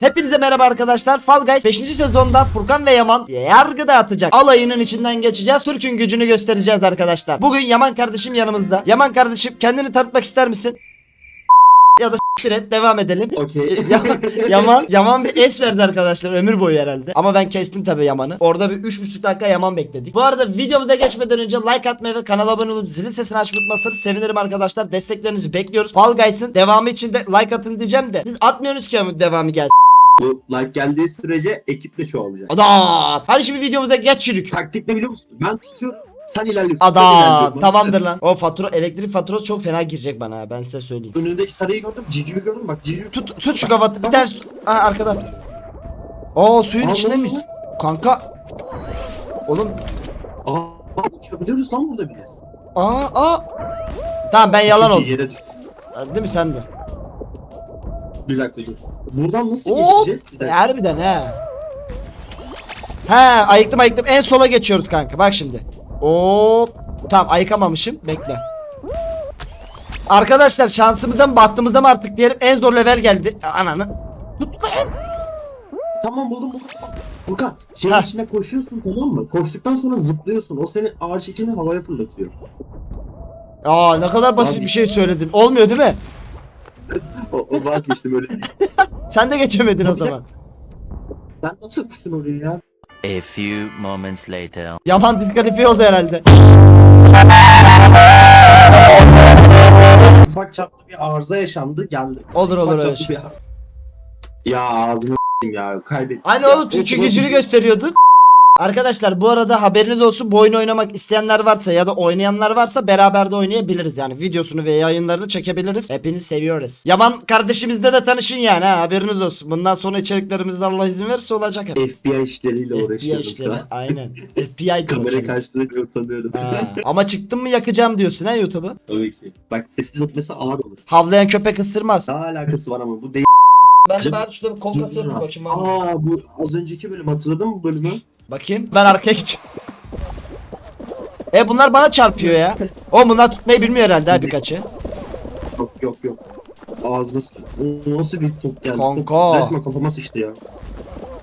Hepinize merhaba arkadaşlar. Fall Guys 5. sezonda Furkan ve Yaman yargı dağıtacak. Alayının içinden geçeceğiz. Türk'ün gücünü göstereceğiz arkadaşlar. Bugün Yaman kardeşim yanımızda. Yaman kardeşim kendini tanıtmak ister misin? Ya da s**tir et devam edelim. Okey. Ya- Yaman Yaman bir es verdi arkadaşlar ömür boyu herhalde. Ama ben kestim tabii Yaman'ı. Orada bir 3,5 dakika Yaman bekledik. Bu arada videomuza geçmeden önce like atmayı ve kanala abone olup zilin sesini açmayı unutmazsanız sevinirim arkadaşlar. Desteklerinizi bekliyoruz. Fall Guys'ın devamı için de like atın diyeceğim de. Siz atmıyorsunuz ki devamı gelsin. Bu like geldiği sürece ekip de çoğalacak. Adam. Hadi şimdi videomuza geç yürük. Taktik ne biliyor musun? Ben tutuyorum. Sen ilerliyorsun. Adam. Tamamdır lan. O fatura elektrik faturası çok fena girecek bana ha, ben size söyleyeyim. Önündeki sarıyı gördüm. Civcivi gördüm. Bak civcivi tut. Tut şu kafatı. Bir tane Aa, arkada. Oo suyun Aa, içinde miyiz? Kanka. Oğlum Aa uçabiliyoruz lan burada biz. Aa aa. Tamam ben yalan oldum. Değil mi sen de? Bir dakika dur. Buradan nasıl Hop. geçeceğiz? Bir dakika. Harbiden he. He ayıktım ayıktım. En sola geçiyoruz kanka. Bak şimdi. Hop. Tamam ayıkamamışım. Bekle. Arkadaşlar şansımıza mı bahtımıza mı artık diyelim en zor level geldi. Ananı. Tut lan. Tamam buldum buldum. Furkan şeyin Heh. içine koşuyorsun tamam mı? Koştuktan sonra zıplıyorsun. O seni ağır şekilde havaya fırlatıyor. Aa ne kadar basit Abi. bir şey söyledin. Olmuyor değil mi? O vazgeçtim öyle. Sen de geçemedin o zaman. Sen nasıl uçtun oraya ya? A few moments later. Yaman diskalifiye oldu herhalde. Ufak çaplı bir arıza yaşandı geldi. Olur olur öyle şey. Ya ağzını ya kaybettim. Hani oğlum Türkçü gücünü gösteriyorduk. Arkadaşlar bu arada haberiniz olsun bu oyunu oynamak isteyenler varsa ya da oynayanlar varsa beraber de oynayabiliriz yani videosunu ve yayınlarını çekebiliriz. Hepinizi seviyoruz. Yaman kardeşimizle de tanışın yani ha haberiniz olsun. Bundan sonra içeriklerimizde Allah izin verirse olacak hep. FBI işleriyle FBI uğraşıyorum işleri şu an. aynen. FBI Kamera karşısında utanıyorum. Ha, Ama çıktım mı yakacağım diyorsun ha YouTube'u. Tabii ki. Bak sessiz atması ağır olur. Havlayan köpek ısırmaz. Ne alakası var ama bu değil. Ben ben şurada bir kol kası yapayım bakayım. Aa bu az önceki bölüm hatırladın mı bu bölümü? Bakayım. Ben arkaya geçeyim. E bunlar bana çarpıyor ya. O bunlar tutmayı bilmiyor herhalde ha birkaçı. Yok yok yok. Ağzına. O nasıl bir top geldi? Kanka. Top resmen kafama sıçtı ya.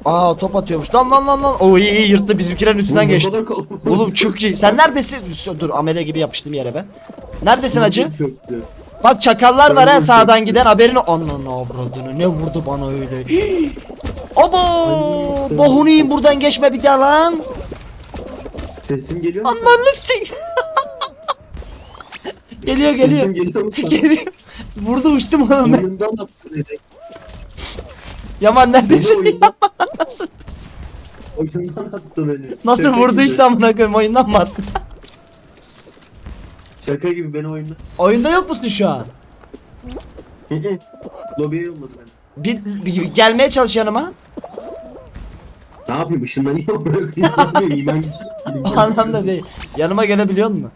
Aa top atıyormuş. Lan lan lan lan. Oo iyi iyi yırttı bizimkilerin üstünden Oğlum, ne geçti. kadar kafama Oğlum çok iyi. Sen neredesin? Dur amele gibi yapıştım yere ben. Neredesin acı? Çöktü. Bak çakallar var ha Öldüm, sağdan giden haberini. Ananı avradını ne vurdu bana öyle. Hii. Abo! Ay, Bohunuyum buradan geçme bir daha lan. Sesim geliyor mu? sana? Ananı sik. geliyor Sesim geliyor. geliyor mu sana? Geliyor. Burada uçtum oğlum ben. Oyundan attı beni. Yaman neredesin? oyundan... oyundan attı beni. Nasıl Şaka vurduysa amına koyayım oyundan mı attın? Gibi. Şaka gibi beni oyundan. Oyunda yok musun şu an? Lobiye yolladı beni. Bir, bir- gelmeye çalış yanıma. Ne yapayım ışınlanıyor bırakayım. Ne yapayım iman gücü. O anlamda değil. Yanıma gelebiliyor musun?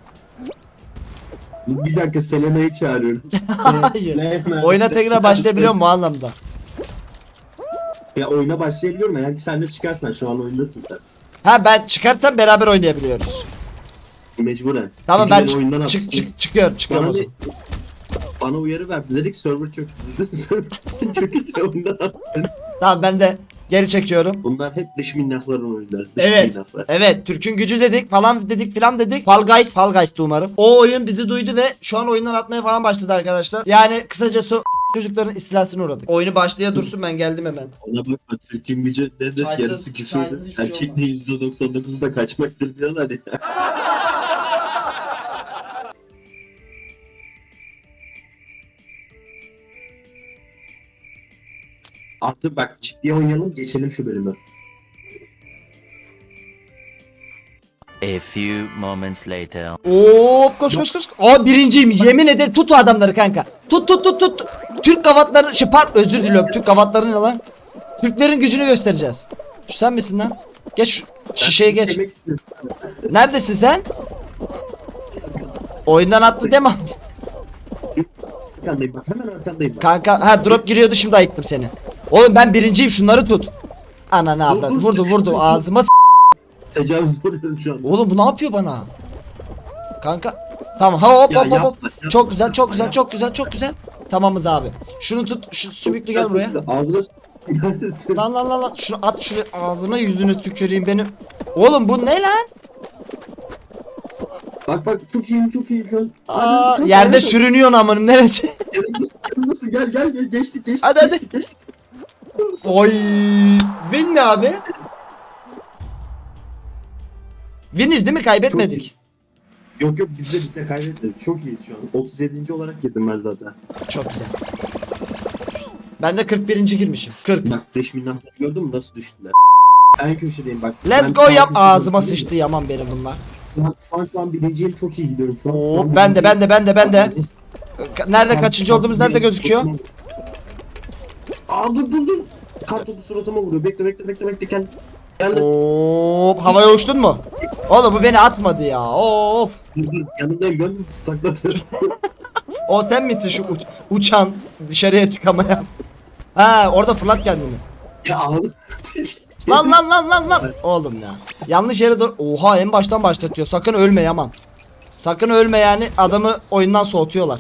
Bir dakika Selena'yı çağırıyorum. Hayır. Oyuna tekrar başlayabiliyor mu o anlamda? Ya oyuna başlayabiliyorum eğer ki sen de çıkarsan şu an oyundasın sen. Ha ben çıkarsam beraber oynayabiliyoruz. Mecburen. Tamam Çünkü ben beni oyundan çık, çık, çık çıkıyorum çıkıyorum Bana, o bir, bana uyarı verdi. Dedik server çöktü. server çökünce oyundan attın. Tamam ben de geri çekiyorum. Bunlar hep dış minnakların oyunları. Dış Evet. minnaklar. Evet Türk'ün gücü dedik falan dedik filan dedik. Fall Guys, Fall Guys'tı umarım. O oyun bizi duydu ve şu an oyundan atmaya falan başladı arkadaşlar. Yani kısacası çocukların istilasına uğradık. Oyunu başlaya dursun ben geldim hemen. Ona bakma Türk'ün gücü nedir? Yarısı hiçbir şey Erkekliğin %99'u da kaçmaktır diyorlar ya. Artık bak ciddi oynayalım geçelim şu bölümü. A few moments later. Hop koş koş koş. Aa birinciyim yemin ederim tut o adamları kanka. Tut tut tut tut. Türk kavatları şey pardon özür diliyorum. Türk kavatları ne lan? Türklerin gücünü göstereceğiz. Şu sen misin lan? Geç şu şişeye geç. Neredesin sen? Oyundan attı deme. Arkandayım bak hemen arkandayım bak. Kanka ha drop giriyordu şimdi ayıktım seni. Oğlum ben birinciyim şunları tut. Ana ne dur, Vurdu vurdu ağzıma s- Tecavüz vuruyorum şu an. Oğlum bu ne yapıyor bana? Kanka. Tamam hop Ya hop hop hop. yapma, yapma, Çok güzel çok yapma güzel çok güzel çok güzel. Tamamız abi. Şunu tut şu sümüklü gel buraya. Ağzına s- Neredesin? Lan lan lan lan şunu at şunu ağzına yüzüne tüküreyim benim. Oğlum bu ne lan? Bak bak çok iyiyim çok iyiyim şu an. Aa, yerde hadi. sürünüyorsun amınım neresi? Yanındasın, yanındasın. Gel gel gel geçtik geçtik Hadi, hadi. geçtik geçtik. Oy. Win mi abi? Winiz değil mi? Kaybetmedik. Yok yok biz de biz de kaybetmedik. Çok iyiyiz şu an. 37. olarak girdim ben zaten. Çok güzel. Ben de 41. girmişim. 40. Bak 5 milyon gördün mü nasıl düştüler? En köşedeyim bak. Let's Ben go yap köşedeyim. ağzıma sıçtı yaman benim bunlar. An, şu an, şu an birinciyim çok iyi gidiyorum şu an. Oo, an ben de ben de ben de ben de. Nerede kaçıncı olduğumuz nerede gözüküyor? Aa dur dur dur. Kart topu suratıma vuruyor. Bekle bekle bekle bekle gel. Gel. Dur Hop havaya uçtun mu? Oğlum bu beni atmadı ya. Of. yanındayım gördün mü? Taklatıyorum. O sen misin şu uç- uçan dışarıya çıkamayan? Ha orada fırlat kendini. ya ağzı. Lan lan lan lan lan. Oğlum ya. Yanlış yere dur. Oha en baştan başlatıyor. Sakın ölme Yaman. Sakın ölme yani adamı oyundan soğutuyorlar.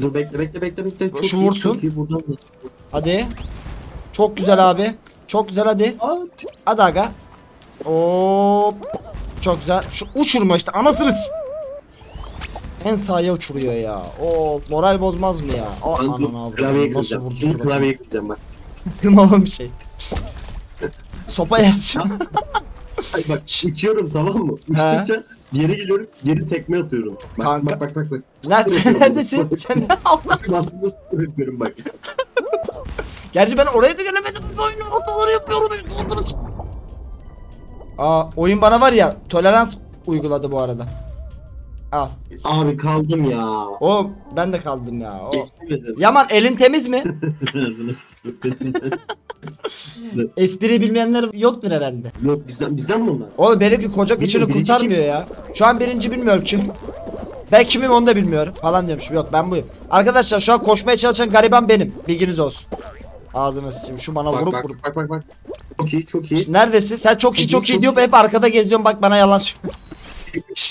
Dur bekle bekle bekle bekle. Çok Şu iyi, vursun. Çok iyi buradan. Hadi. Çok güzel abi. Çok güzel hadi. Hadi aga. Hop. Çok güzel. Şu uçurma işte anasını s- En sağa uçuruyor ya. O moral bozmaz mı ya? O anan abi. klavyeyi Nasıl kıracağım. vurdu Dur suratıma? klavyeyi kıracağım bak. Kırmama bir şey. Sopa yersin. Ay bak uçuyorum tamam mı? Uçtukça geri geliyorum geri tekme atıyorum. Bak Kanka. bak bak bak bak. Nerede, sen neredesin? Sen ne. Bak aslında sıfır yapıyorum bak. Gerçi ben orayı da göremedim. Bu oyunu ortaları yapıyorum. Aa oyun bana var ya tolerans uyguladı bu arada. Al. Abi kaldım ya. O ben de kaldım ya. O. Geçemedim. Yaman elin temiz mi? Espri bilmeyenler yoktur herhalde. Yok bizden bizden mi onlar? Oğlum benimki koca kıçını birinci kurtarmıyor kim? ya. Şu an birinci bilmiyorum kim. Ben kimim onu da bilmiyorum. Falan diyormuşum. Yok ben buyum. Arkadaşlar şu an koşmaya çalışan gariban benim. Bilginiz olsun. Ağzını sıçayım. Şu bana Bak vurup bak vurup. bak bak bak. Çok iyi çok iyi. Neredesin? Sen çok iyi Çok iyi, diyor hep arkada geziyorsun bak bana yalan söylüyor.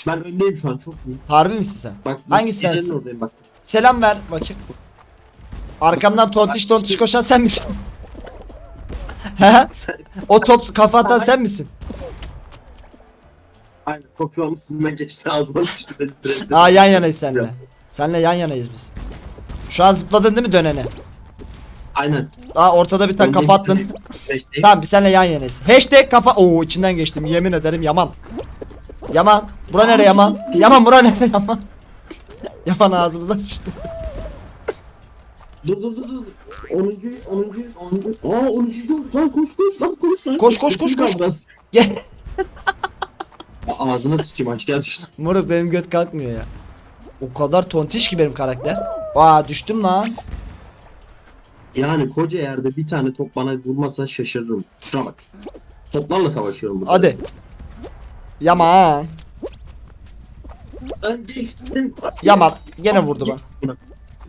Ben öndeyim şu an çok iyi. Harbi misin sen? Bak Hangisi gecenin sensin? oradayım bak. Selam ver bakayım. Arkamdan tontiş tontiş koşan sen misin? He? Sen, o top kafa atan Sen- misin? aynen kopya olmuş üstünden geçti ağzıma sıçtı. Aa yan yanayız seninle. Güzel. Seninle yan yanayız biz. Şu an zıpladın değil mi dönene? Aynen. Aa ortada bir tane Öndeyim, kafa attın. öndeyim. Beşteyim. Tamam biz seninle yan yanayız. Hashtag kafa. Oo içinden geçtim yemin ederim Yaman. Yaman. Bura nere Yaman? Yaman bura nere Yaman? Yaman ağzımıza sıçtı. Dur dur dur dur. 10.yüz 10.yüz 10. Aa 13. oldu. Lan koş koş lan koş lan. Koş, koş, koş, koş. Gel. Ağzına sıçayım aşağı düştüm. Moruk benim göt kalkmıyor ya. O kadar tontiş ki benim karakter. Aa düştüm lan. Yani koca yerde bir tane top bana vurmasa şaşırırım. Şuna bak. Toplarla savaşıyorum burada. Hadi. Yaman. Ben geçtim. Yaman. Gene vurdu bana.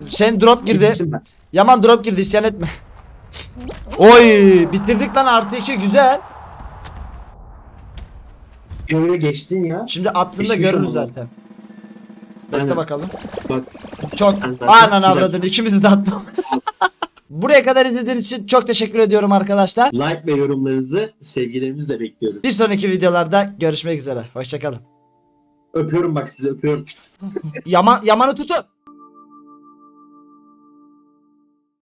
Sen drop girdi. Yaman drop girdi isyan etme. Oy bitirdik lan artı iki güzel. Yo geçtin ya. Şimdi attığında Geçmiş görürüz zaten. Bekle bakalım. Bak. Çok. Anan avradın ikimizi de attım. Buraya kadar izlediğiniz için çok teşekkür ediyorum arkadaşlar. Like ve yorumlarınızı sevgilerimizle bekliyoruz. Bir sonraki videolarda görüşmek üzere. Hoşçakalın. Öpüyorum bak sizi öpüyorum. Yaman, Yaman'ı tutun.